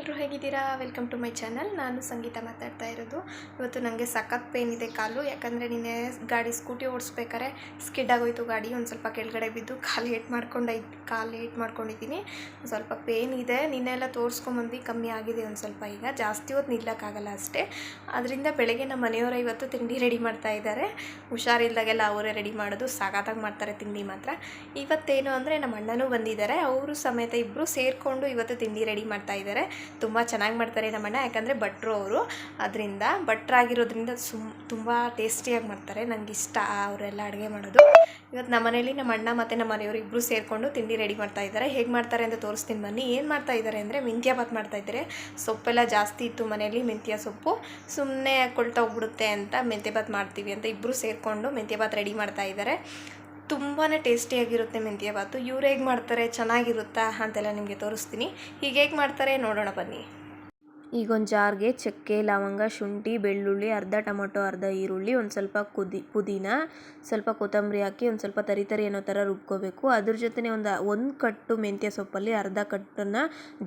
ಎಲ್ಲರೂ ಹೇಗಿದ್ದೀರಾ? Welcome to my channel ನಾನು ಸಂಗೀತ ಮಾತಾಡ್ತಾ ಇರೋದು. ಇವತ್ತು ನನಗೆ ಸಖತ್ ಪೇನ್ ಇದೆ ಕಾಲು. ಯಾಕಂದರೆ ನಿನ್ನೆ ಗಾಡಿ ಸ್ಕೂಟಿ ಓಡಿಸ್ಬೇಕಾರೆ ಸ್ಕಿಡ್ ಆಗೋಯ್ತು ಗಾಡಿ. ಒಂದು ಸ್ವಲ್ಪ ಕೆಳಗಡೆ ಬಿದ್ದು ಕಾಲು ಏಟ್ ಮಾಡ್ಕೊಂಡು, ಕಾಲು ಏಟ್ ಮಾಡ್ಕೊಂಡಿದ್ದೀನಿ. ಸ್ವಲ್ಪ ಪೇನ್ ಇದೆ. ನಿನ್ನೆ ಎಲ್ಲ ತೋರಿಸ್ಕೊಂಬಂದು ಕಮ್ಮಿ ಆಗಿದೆ ಒಂದು ಸ್ವಲ್ಪ ಈಗ. ಜಾಸ್ತಿ ಹೊತ್ತು ನಿಲ್ಲಕ್ಕಾಗಲ್ಲ ಅಷ್ಟೇ. ಅದರಿಂದ ಬೆಳಗ್ಗೆ ನಮ್ಮ ಮನೆಯವರ ಇವತ್ತು ತಿಂಡಿ ರೆಡಿ ಮಾಡ್ತಾ ಇದ್ದಾರೆ. ಹುಷಾರಿಲ್ದಾಗೆಲ್ಲ ಅವರೇ ರೆಡಿ ಮಾಡೋದು. ಸಾಕಾಗಿ ಮಾಡ್ತಾರೆ ತಿಂಡಿ ಮಾತ್ರ. ಇವತ್ತೇನು ಅಂದರೆ ನಮ್ಮ ಅಣ್ಣನೂ ಬಂದಿದ್ದಾರೆ. ಅವರು ಸಮೇತ ಇಬ್ಬರು ಸೇರಿಕೊಂಡು ಇವತ್ತು ತಿಂಡಿ ರೆಡಿ ಮಾಡ್ತಾ ಇದ್ದಾರೆ. ತುಂಬ ಚೆನ್ನಾಗಿ ಮಾಡ್ತಾರೆ ನಮ್ಮಣ್ಣ, ಯಾಕಂದರೆ ಭಟ್ರು ಅವರು. ಅದರಿಂದ ಭಟ್ರಾಗಿರೋದ್ರಿಂದ ಸುಮ್, ತುಂಬ ಟೇಸ್ಟಿಯಾಗಿ ಮಾಡ್ತಾರೆ. ನನಗೆ ಇಷ್ಟ ಅವರೆಲ್ಲ ಅಡುಗೆ ಮಾಡೋದು. ಇವತ್ತು ನಮ್ಮ ಮನೇಲಿ ನಮ್ಮ ಅಣ್ಣ ಮತ್ತು ನಮ್ಮ ಮನೆಯವರು ಇಬ್ಬರು ಸೇರಿಕೊಂಡು ತಿಂಡಿ ರೆಡಿ ಮಾಡ್ತಾ ಇದ್ದಾರೆ. ಹೇಗೆ ಮಾಡ್ತಾರೆ ಅಂತ ತೋರಿಸ್ತೀನಿ ಬನ್ನಿ. ಏನು ಮಾಡ್ತಾ ಇದ್ದಾರೆ ಅಂದರೆ ಮೆಂತ್ಯ ಭಾತ್ ಮಾಡ್ತಾ ಇದ್ದಾರೆ. ಸೊಪ್ಪೆಲ್ಲ ಜಾಸ್ತಿ ಇತ್ತು ಮನೆಯಲ್ಲಿ ಮೆಂತ್ಯ ಸೊಪ್ಪು. ಸುಮ್ಮನೆ ಕೊಳ್ತೋಗ್ಬಿಡುತ್ತೆ ಅಂತ ಮೆಂತ್ಯ ಭಾತ್ ಮಾಡ್ತೀವಿ ಅಂತ ಇಬ್ಬರು ಸೇರಿಕೊಂಡು ಮೆಂತ್ಯ ಭಾತ್ ರೆಡಿ ಮಾಡ್ತಾ ಇದ್ದಾರೆ. ತುಂಬಾ ಟೇಸ್ಟಿಯಾಗಿರುತ್ತೆ ಮೆಂತ್ಯ ಬಾತು ಇವ್ರು ಹೇಗೆ ಮಾಡ್ತಾರೆ, ಚೆನ್ನಾಗಿರುತ್ತಾ ಅಂತೆಲ್ಲ ನಿಮಗೆ ತೋರಿಸ್ತೀನಿ. ಈಗ ಹೇಗೆ ಮಾಡ್ತಾರೆ ನೋಡೋಣ ಬನ್ನಿ. ಈಗ ಒಂದು ಜಾರ್ಗೆ ಚಕ್ಕೆ, ಲವಂಗ, ಶುಂಠಿ, ಬೆಳ್ಳುಳ್ಳಿ, ಅರ್ಧ ಟೊಮೊಟೊ, ಅರ್ಧ ಈರುಳ್ಳಿ, ಒಂದು ಸ್ವಲ್ಪ ಕುದಿ, ಪುದೀನ, ಸ್ವಲ್ಪ ಕೊತ್ತಂಬರಿ ಹಾಕಿ ಒಂದು ಸ್ವಲ್ಪ ತರಿ ತರಿ ಅನ್ನೋ ಥರ ರುಬ್ಕೋಬೇಕು. ಅದ್ರ ಜೊತೆ ಒಂದು ಒಂದು ಕಟ್ಟು ಮೆಂತ್ಯ ಸೊಪ್ಪಲ್ಲಿ ಅರ್ಧ ಕಟ್ಟನ್ನು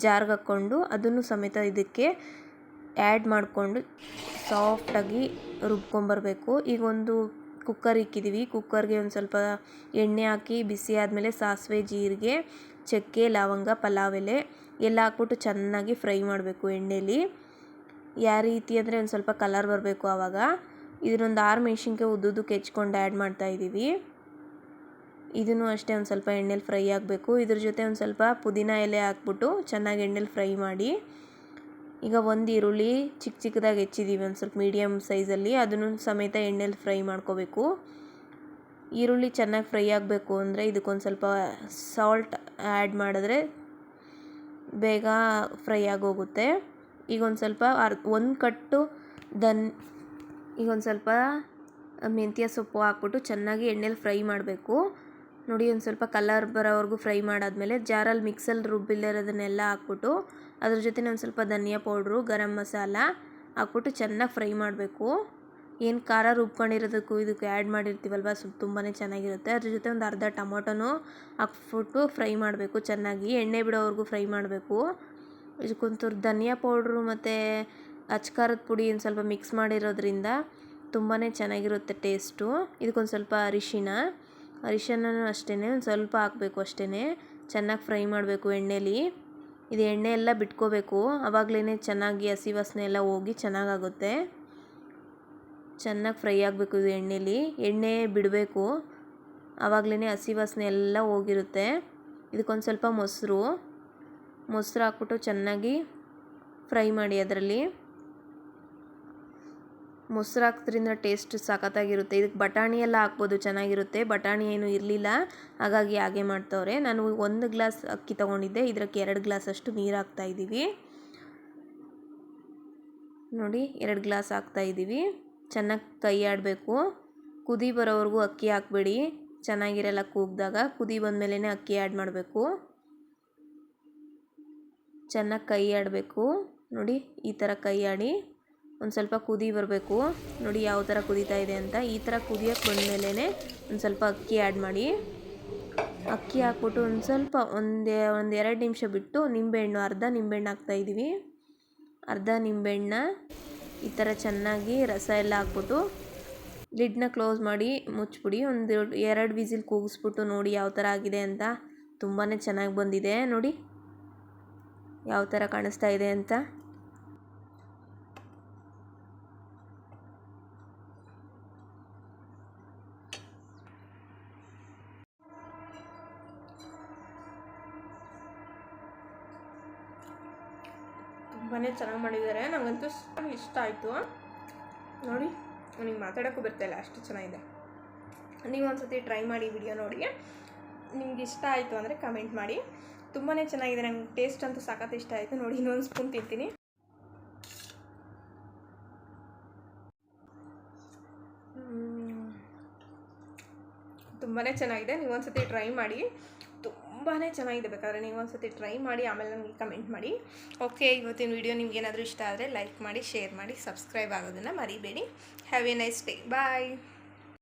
ಜಾರ್ಗೆ ಹಾಕ್ಕೊಂಡು ಅದನ್ನು ಸಮೇತ ಇದಕ್ಕೆ ಆ್ಯಡ್ ಮಾಡಿಕೊಂಡು ಸಾಫ್ಟಾಗಿ ರುಬ್ಕೊಂಬರ್ಬೇಕು. ಈಗ ಒಂದು ಕುಕ್ಕರ್ ಇಕ್ಕಿದ್ದೀವಿ ಕುಕ್ಕರ್ಗೆ ಒಂದು ಸ್ವಲ್ಪ ಎಣ್ಣೆ ಹಾಕಿ ಬಿಸಿ ಆದಮೇಲೆ ಸಾಸಿವೆ, ಜೀರಿಗೆ, ಚಕ್ಕೆ, ಲವಂಗ, ಪಲಾವ್ ಎಲೆ ಎಲ್ಲ ಹಾಕ್ಬಿಟ್ಟು ಚೆನ್ನಾಗಿ ಫ್ರೈ ಮಾಡಬೇಕು ಎಣ್ಣೆಲಿ. ಯಾವ ರೀತಿ ಅಂದರೆ ಒಂದು ಸ್ವಲ್ಪ ಕಲರ್ ಬರಬೇಕು ಆವಾಗ. ಇದನ್ನೊಂದು ಆರು ಮೆಣಸಿನ್ಕಾಯಿ ಉದ್ದುದ್ದು ಕೆಚ್ಕೊಂಡು ಆ್ಯಡ್ ಮಾಡ್ತಾ ಇದ್ದೀವಿ ಇದನ್ನು ಅಷ್ಟೇ ಒಂದು ಸ್ವಲ್ಪ ಎಣ್ಣೆಲಿ ಫ್ರೈ ಆಗಬೇಕು. ಇದ್ರ ಜೊತೆ ಒಂದು ಸ್ವಲ್ಪ ಪುದೀನ ಎಲೆ ಹಾಕ್ಬಿಟ್ಟು ಚೆನ್ನಾಗಿ ಎಣ್ಣೆಲಿ ಫ್ರೈ ಮಾಡಿ ಈಗ ಒಂದು ಈರುಳ್ಳಿ ಚಿಕ್ಕ ಚಿಕ್ಕದಾಗಿ ಹೆಚ್ಚಿದ್ದೀವಿ ಒಂದು ಸ್ವಲ್ಪ ಮೀಡಿಯಮ್ ಸೈಜಲ್ಲಿ ಅದನ್ನು ಸಮೇತ ಎಣ್ಣೆಲಿ ಫ್ರೈ ಮಾಡ್ಕೋಬೇಕು. ಈರುಳ್ಳಿ ಚೆನ್ನಾಗಿ ಫ್ರೈ ಆಗಬೇಕು ಅಂದರೆ ಇದಕ್ಕೊಂದು ಸ್ವಲ್ಪ ಸಾಲ್ಟ್ ಆ್ಯಡ್ ಮಾಡಿದ್ರೆ ಬೇಗ ಫ್ರೈ ಆಗೋಗುತ್ತೆ. ಈಗ ಒಂದು ಸ್ವಲ್ಪ ಅರ್, ಒಂದು ಕಟ್ಟು ದನ್ ಈಗ ಒಂದು ಸ್ವಲ್ಪ ಮೆಂತ್ಯ ಸೊಪ್ಪು ಹಾಕ್ಬಿಟ್ಟು ಚೆನ್ನಾಗಿ ಎಣ್ಣೆಲಿ ಫ್ರೈ ಮಾಡಬೇಕು. ನೋಡಿ ಒಂದು ಸ್ವಲ್ಪ ಕಲರ್ ಬರೋವರೆಗೂ ಫ್ರೈ ಮಾಡಾದಮೇಲೆ ಜಾರಲ್ಲಿ ಮಿಕ್ಸಲ್ಲಿ ರುಬ್ಬಿಲ್ಲಿರೋದನ್ನೆಲ್ಲ ಹಾಕ್ಬಿಟ್ಟು ಅದ್ರ ಜೊತೆ ಒಂದು ಸ್ವಲ್ಪ ಧನಿಯಾ ಪೌಡ್ರು ಗರಂ ಮಸಾಲ ಹಾಕ್ಬಿಟ್ಟು ಚೆನ್ನಾಗಿ ಫ್ರೈ ಮಾಡಬೇಕು. ಏನು ಖಾರ ರುಬ್ಕೊಂಡಿರೋದಕ್ಕೂ ಇದಕ್ಕೆ ಆ್ಯಡ್ ಮಾಡಿರ್ತೀವಲ್ವ ಸ್ವಲ್ಪ ತುಂಬಾ ಚೆನ್ನಾಗಿರುತ್ತೆ. ಅದ್ರ ಜೊತೆ ಒಂದು ಅರ್ಧ ಟೊಮೊಟೊನೂ ಹಾಕ್ಬಿಟ್ಟು ಫ್ರೈ ಮಾಡಬೇಕು, ಚೆನ್ನಾಗಿ ಎಣ್ಣೆ ಬಿಡೋವರೆಗೂ ಫ್ರೈ ಮಾಡಬೇಕು. ಇದಕ್ಕೊಂಚೂರು ಧನಿಯಾ ಪೌಡ್ರು ಮತ್ತು ಅಚ್ಕಾರದ ಪುಡಿ ಒಂದು ಸ್ವಲ್ಪ ಮಿಕ್ಸ್ ಮಾಡಿರೋದ್ರಿಂದ ತುಂಬಾ ಚೆನ್ನಾಗಿರುತ್ತೆ ಟೇಸ್ಟು ಇದಕ್ಕೊಂದು ಸ್ವಲ್ಪ ಅರಿಶಿನ. ಅರಿಶಿನೂ ಅಷ್ಟೇ ಒಂದು ಸ್ವಲ್ಪ ಹಾಕಬೇಕು ಅಷ್ಟೇ ಚೆನ್ನಾಗಿ ಫ್ರೈ ಮಾಡಬೇಕು ಎಣ್ಣೆಲಿ. ಇದು ಎಣ್ಣೆ ಎಲ್ಲ ಬಿಟ್ಕೋಬೇಕು. ಆವಾಗಲೇ ಚೆನ್ನಾಗಿ ಹಸಿ ವಾಸನೆ ಎಲ್ಲ ಹೋಗಿ ಚೆನ್ನಾಗಾಗುತ್ತೆ. ಚೆನ್ನಾಗಿ ಫ್ರೈ ಆಗಬೇಕು ಇದು ಎಣ್ಣೆಲಿ. ಎಣ್ಣೆ ಬಿಡಬೇಕು. ಆವಾಗಲೇ ಹಸಿ ವಾಸನೆ ಎಲ್ಲ ಹೋಗಿರುತ್ತೆ. ಇದಕ್ಕೊಂದು ಸ್ವಲ್ಪ ಮೊಸರು. ಮೊಸರು ಹಾಕ್ಬಿಟ್ಟು ಚೆನ್ನಾಗಿ ಫ್ರೈ ಮಾಡಿ ಅದರಲ್ಲಿ. ಮೊಸರು ಹಾಕೋದ್ರಿಂದ ಟೇಸ್ಟ್ ಸಖತ್ತಾಗಿರುತ್ತೆ. ಇದಕ್ಕೆ ಬಟಾಣಿ ಎಲ್ಲ ಹಾಕ್ಬೋದು, ಚೆನ್ನಾಗಿರುತ್ತೆ. ಬಟಾಣಿ ಏನು ಇರಲಿಲ್ಲ. ಹಾಗಾಗಿ ಹಾಗೆ ಮಾಡ್ತವ್ರೆ. ನಾನು ಒಂದು ಗ್ಲಾಸ್ ಅಕ್ಕಿ ತೊಗೊಂಡಿದ್ದೆ. ಇದಕ್ಕೆ ಎರಡು ಗ್ಲಾಸ್ ಅಷ್ಟು ನೀರು ಹಾಕ್ತಾ ಇದ್ದೀವಿ. ನೋಡಿ, ಎರಡು ಗ್ಲಾಸ್ ಹಾಕ್ತಾ ಇದ್ದೀವಿ. ಚೆನ್ನಾಗಿ ಕೈ ಆಡಬೇಕು. ಕುದಿ ಬರೋವರೆಗೂ ಅಕ್ಕಿ ಹಾಕ್ಬೇಡಿ. ಚೆನ್ನಾಗಿರಲ್ಲ ಕೂಗಿದಾಗ. ಕುದಿ ಬಂದಮೇಲೆ ಅಕ್ಕಿ ಆ್ಯಡ್ ಮಾಡಬೇಕು. ಚೆನ್ನಾಗಿ ಕೈ ಆಡಬೇಕು. ನೋಡಿ, ಈ ಥರ ಕೈ ಆಡಿ. ಒಂದು ಸ್ವಲ್ಪ ಕುದಿ ಬರಬೇಕು. ನೋಡಿ ಯಾವ ಥರ ಕುದೀತಾ ಇದೆ ಅಂತ. ಈ ಥರ ಕುದಿಯೋಕ್ಕೆ ಬಂದಮೇಲೆ ಒಂದು ಸ್ವಲ್ಪ ಅಕ್ಕಿ ಆ್ಯಡ್ ಮಾಡಿ. ಅಕ್ಕಿ ಹಾಕ್ಬಿಟ್ಟು ಒಂದು ಸ್ವಲ್ಪ ಒಂದೇ ಒಂದು ಎರಡು ನಿಮಿಷ ಬಿಟ್ಟು ನಿಂಬೆಹಣ್ಣು, ಅರ್ಧ ನಿಂಬೆಹಣ್ಣು ಹಾಕ್ತಾಯಿದ್ದೀವಿ ಅರ್ಧ ನಿಂಬೆಹಣ್ಣ ಈ ಥರ ಚೆನ್ನಾಗಿ ರಸ ಎಲ್ಲ ಹಾಕ್ಬಿಟ್ಟು ಲಿಡ್ನ ಕ್ಲೋಸ್ ಮಾಡಿ ಮುಚ್ಚಿಬಿಡಿ ಒಂದು ಎರಡು ವಿಸಿಲ್ ಕೂಗಿಸ್ಬಿಟ್ಟು ನೋಡಿ ಯಾವ ಥರ ಆಗಿದೆ ಅಂತ. ತುಂಬಾ ಚೆನ್ನಾಗಿ ಬಂದಿದೆ. ನೋಡಿ ಯಾವ ಥರ ಕಾಣಿಸ್ತಾ ಇದೆ ಅಂತ. ತುಂಬಾ ಚೆನ್ನಾಗಿ ಮಾಡಿದ್ದಾರೆ. ನನಗಂತೂ ಇಷ್ಟ ಆಯಿತು. ನೋಡಿ ನನಗೆ ಮಾತಾಡೋಕ್ಕೂ ಬರ್ತಾಯಿಲ್ಲ ಅಷ್ಟು ಚೆನ್ನಾಗಿದೆ. ನೀವು ಒಂದ್ಸತಿ ಟ್ರೈ ಮಾಡಿ ವಿಡಿಯೋ ನೋಡಿ. ನಿಮ್ಗೆ ಇಷ್ಟ ಆಯಿತು ಅಂದರೆ ಕಮೆಂಟ್ ಮಾಡಿ. ತುಂಬಾ ಚೆನ್ನಾಗಿದೆ, ನಂಗೆ ಟೇಸ್ಟ್ ಅಂತೂ ಸಾಕತ್ತು ಇಷ್ಟ ಆಯಿತು. ನೋಡಿ, ಇನ್ನೊಂದು ಸ್ಪೂನ್ ತಿಂತೀನಿ. ತುಂಬಾ ಚೆನ್ನಾಗಿದೆ, ನೀವು ಒಂದ್ಸತಿ ಟ್ರೈ ಮಾಡಿ. ತುಂಬಾ ಚೆನ್ನಾಗಿದೆ ಬೇಕಾದ್ರೆ ನೀವು ಒಂದ್ಸತಿ ಟ್ರೈ ಮಾಡಿ, ಆಮೇಲೆ ನನಗೆ ಕಮೆಂಟ್ ಮಾಡಿ. ಓಕೆ ಇವತ್ತಿನ ವೀಡಿಯೋ ನಿಮ್ಗೆ ಏನಾದರೂ ಇಷ್ಟ ಆದರೆ ಲೈಕ್ ಮಾಡಿ ಶೇರ್ ಮಾಡಿ ಸಬ್ಸ್ಕ್ರೈಬ್ ಆಗೋದನ್ನು ಮರಿಬೇಡಿ. Have a nice day bye